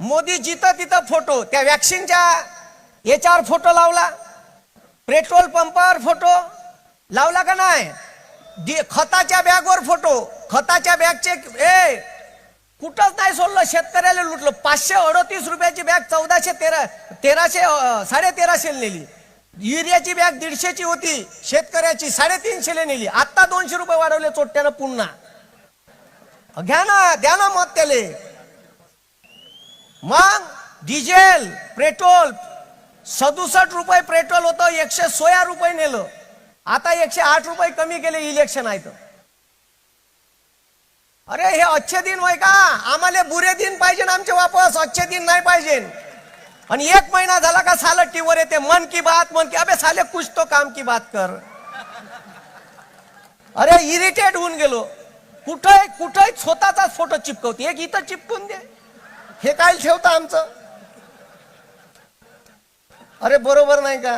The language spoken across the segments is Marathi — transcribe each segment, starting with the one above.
मोदी जिथं तिथं फोटो त्या वॅक्सिनच्या याच्यावर फोटो लावला. पेट्रोल पंपावर फोटो लावला का नाही? दि- खताच्या बॅगवर फोटो. खताच्या बॅगचे ए कुठंच नाही सोडलं. शेतकऱ्याला लुटलं. पाचशे अडतीस रुपयाची बॅग चौदाशे तेरा तेराशे साडे तेराशे नेली. युरियाची बॅग दीडशेची होती. शेतकऱ्याची साडेतीनशेला नेली. आत्ता दोनशे रुपये वाढवले चोट्ट्यानं पुन्हा. घ्या ना द्या ना मत त्याला. मग डिझेल पेट्रोल सदुसष्ट रुपये पेट्रोल होतं एकशे सोळा रुपये नेलं. आता एकशे आठ रुपये कमी केले इलेक्शन आहे तर. अरे हे अच्छे दिन होय का? आम्हाला बुरे दिन पाहिजे आमचे वापस. अच्छे दिन नाही पाहिजे. आणि एक महिना झाला का साल टीवर येते. मन की बात मन की अबे साले कुछ तो काम की बात कर. अरे इरिटेट होऊन गेलो. कुठं कुठं स्वतःचाच फोटो चिपकवते. एक इथं चिपकून दे. हे काय ठेवतं आमचं? अरे बरोबर नाही का?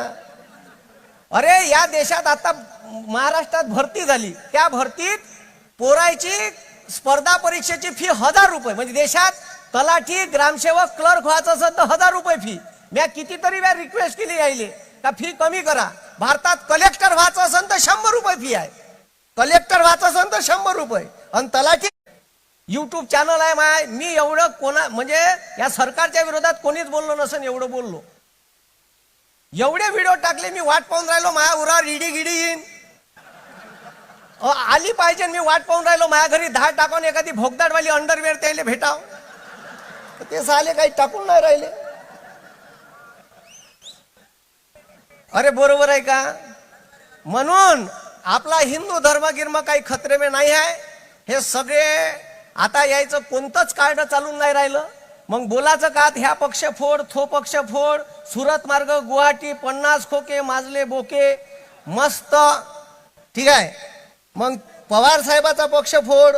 अरे या देशात आता महाराष्ट्रात भरती झाली. त्या भरतीत पोरायची स्पर्धा परीक्षेची फी हजार रुपये. म्हणजे देशात तलाठी ग्रामसेवक क्लर्क व्हायचं असेल तर हजार रुपये फी म्या कितीतरी वेळा रिक्वेस्ट केली यायले का फी कमी करा. भारतात कलेक्टर व्हायचं असेल तर शंभर रुपये फी आहे. कलेक्टर व्हायचं असेल तर शंभर रुपये. आणि तलाठी युट्यूब चॅनल आहे माय. मी एवढं कोणा म्हणजे या सरकारच्या विरोधात कोणीच बोललो नसेल एवढं बोललो. एवढे व्हिडिओ टाकले मी वाट पाहून राहिलो माया उरा रिडी गिडी येईन. आली पाहिजे मी वाट पाहून राहिलो माझ्या घरी धाड टाकून एखादी भोगदाडवाली अंडरवेअर त्याला भेटाव. ते साले काही टाकून नाही राहिले. अरे बरोबर आहे का? म्हणून आपला हिंदू धर्म गिर्म काही खतरे में नाही आहे. हे सगळे आता यायचं कोणतंच कार्ड चालून नाही राहिलं. मग बोलाचं का ह्या पक्ष फोड थो पक्ष फोड सुरत मार्ग गुवाहाटी पन्नास खोके माजले बोके मस्त. ठीक आहे. मग पवार साहेबाचा पक्ष फोड.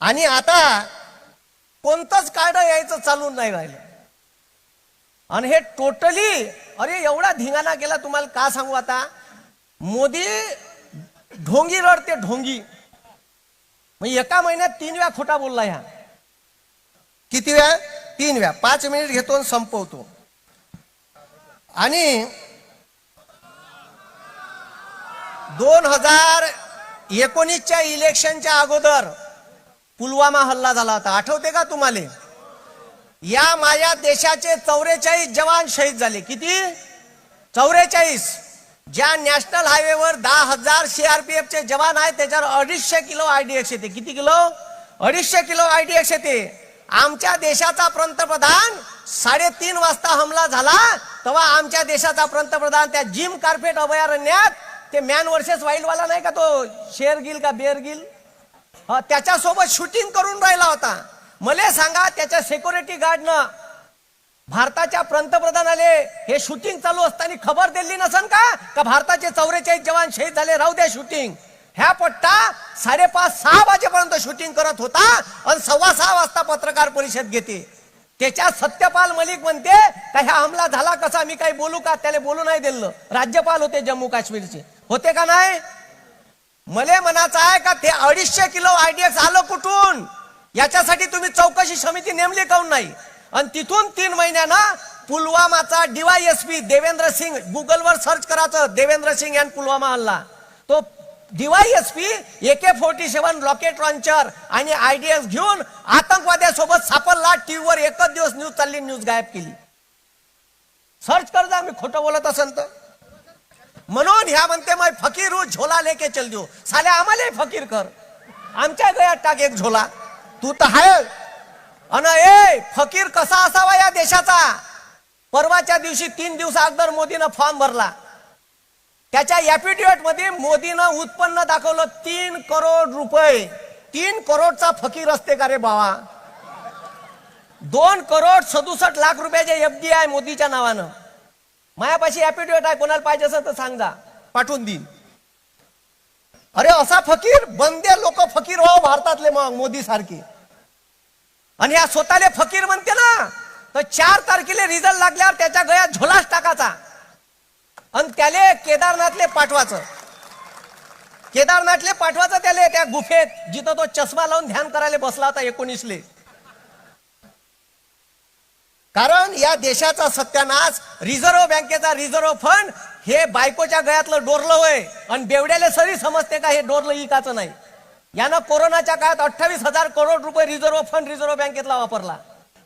आणि आता कोणतंच कार्ड यायचं चालून नाही राहिलं. आणि हे टोटली अरे एवढा धिंगाणा केला तुम्हाला का सांगू आता? मोदी ढोंगी रडते ढोंगी. मग एका महिन्यात तीन वेळा खोटा बोलला ह्या किती वेळा? तीन वेळा. पाच मिनिट घेतो आणि संपवतो. आणि दोन हजार एकोणीसच्या इलेक्शनच्या अगोदर पुलवामा हल्ला झाला होता. आठवते का तुम्हाला? या माझ्या देशाचे चौवेचाळीस जवान शहीद झाले. किती? चौवेचाळीस ज्या नॅशनल हायवेवर दहा हजार सीआरपीएफ चे जवान आहेत त्याच्यावर अडीचशे किलो आयडीएक्स येते. किती किलो? अडीचशे किलो आयडीएक्स येते. आमच्या देशाचा पंतप्रधान साडेतीन वाजता हमला झाला तेव्हा आमच्या देशाचा पंतप्रधान त्या जिम कार्पेट अभयारण्यात ते मॅन वर्सेस वाईल्डवाला नाही का तो? शेर गिल का बेर गिल? त्याच्यासोबत शूटिंग करून राहिला होता. मला सांगा त्याच्या सिक्युरिटी गार्डनं भारताच्या पंतप्रधानाले हे शूटिंग चालू असताना खबर दिली नसन का? का भारताचे चौवेचाळीस जवान शहीद झाले? राहू द्या शूटिंग ह्या पट्टा साडेपाच सहा वाजेपर्यंत शूटिंग करत होता आणि सव्वा सहा वाजता पत्रकार परिषद घेते. त्याच्यात सत्यपाल मलिक म्हणते का ह्या हमला झाला कसा? मी काही बोलू का? त्याला बोलू नाही दिलं. राज्यपाल होते जम्मू काश्मीरचे. होते का नाही? मले म्हणायचं आहे का ते अडीचशे किलो आयडीएक्स आलं कुठून? याच्यासाठी तुम्ही चौकशी समिती नेमली काऊन नाही? आणि तिथून तीन महिन्यानं पुलवामाचा डीवायएसपी देवेंद्र सिंग गुगलवर सर्च करायचं देवेंद्र सिंग यांनी पुलवामा हल्ला तो DYSP K forty seven rocket launcher आणि आयडीएक्स घेऊन आतंकवाद्यासोबत सापडला. टीव्हीवर एकच दिवस न्यूज चालली न्यूज गायब केली. सर्च कर जा मी खोटं बोलत असेल तर. म्हणून ह्या म्हणते मग फकीर हूं, झोला लेके चल देऊ. साले आम्हाला फकीर कर. आमच्या गळ्यात टाक एक झोला. तू तर आहे अन ए फकीर कसा असावा या देशाचा? परवाच्या दिवशी तीन दिवसा अगोदर मोदीनं फॉर्म भरला. त्याच्या ऍफिडेव्हिटमध्ये मोदीनं उत्पन्न दाखवलं तीन करोड रुपये. तीन करोडचा फकीर असते का रे बाबा? दोन करोड सदुसष्ट लाख रुपयाचे एफडी आहे मोदीच्या नावानं. मायापाशी ऍफिडेव्हिट आहे कोणाला पाहिजे असेल तर सांग जा. पाठवून देईन. अरे असा फकीर बंदे लोक फकीर हो भारतातले मग मोदी सारखे आणि या स्वतःले फकीर म्हणते ना तर चार तारखेला रिझल्ट लागल्यावर त्याच्या गळ्यात झोलाच टाकाचा आणि त्याले केदारनाथले पाठवायचं. केदारनाथले पाठवायचं त्याले त्या गुफेत जिथं तो चष्मा लावून ध्यान करायला बसला होता एकोणीसले. कारण या देशाचा सत्यानाश रिझर्व्ह बँकेचा रिझर्व्ह फंड हे बायकोच्या गळ्यातलं डोरलं होय. आणि बेवड्याला सरी समजते का हे डोरलं इकाचं नाही? यानं कोरोनाच्या काळात अठ्ठावीस हजार करोड रुपये रिझर्व्ह फंड रिझर्व्ह बँकेतला वापरला.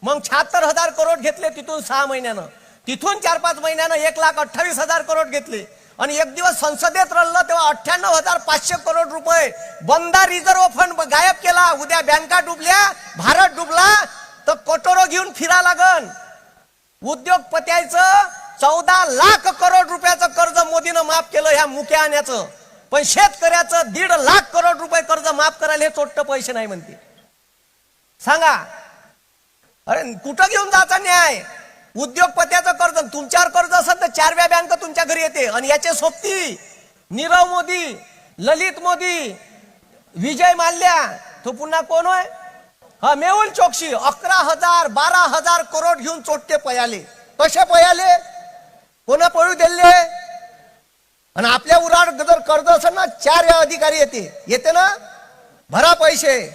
मग शहात्तर हजार करोड घेतले तिथून सहा महिन्यानं. तिथून चार पाच महिन्यानं एक लाख अठ्ठावीस हजार करोड घेतले. आणि एक दिवस संसदेत रडलं तेव्हा अठ्ठ्याण्णव हजार पाचशे करोड रुपये बंदा रिझर्व्ह फंड गायब केला. उद्या बँका डुबल्या भारत डुबला तर कोटोरो घेऊन फिरा लागन. उद्योगपत्याचं चौदा लाख करोड रुपयाचं कर्ज मोदीनं माफ केलं ह्या मुक्या आण्याचं. पण शेतकऱ्याचं दीड लाख करोड रुपये कर्ज माफ करायला हे चोट्ट पैसे नाही म्हणते. सांगा. अरे कुठं घेऊन जायचा न्याय? उद्योगपत्याचं कर्ज तुमच्यावर कर्ज असेल तर चारव्या बँक तुमच्या घरी येते. आणि याचे सोबती नीरव मोदी ललित मोदी विजय माल्या तो पुन्हा कोण होय? हा मेहुल चोक्सी अकरा हजार बारा हजार करोड घेऊन चोटके पयाले. कसे पयाले? कोणा पळू दिले? आणि आपल्या उराड जर कर्ज असेल ना चार अधिकारी येते. येते ना? भरा पैसे.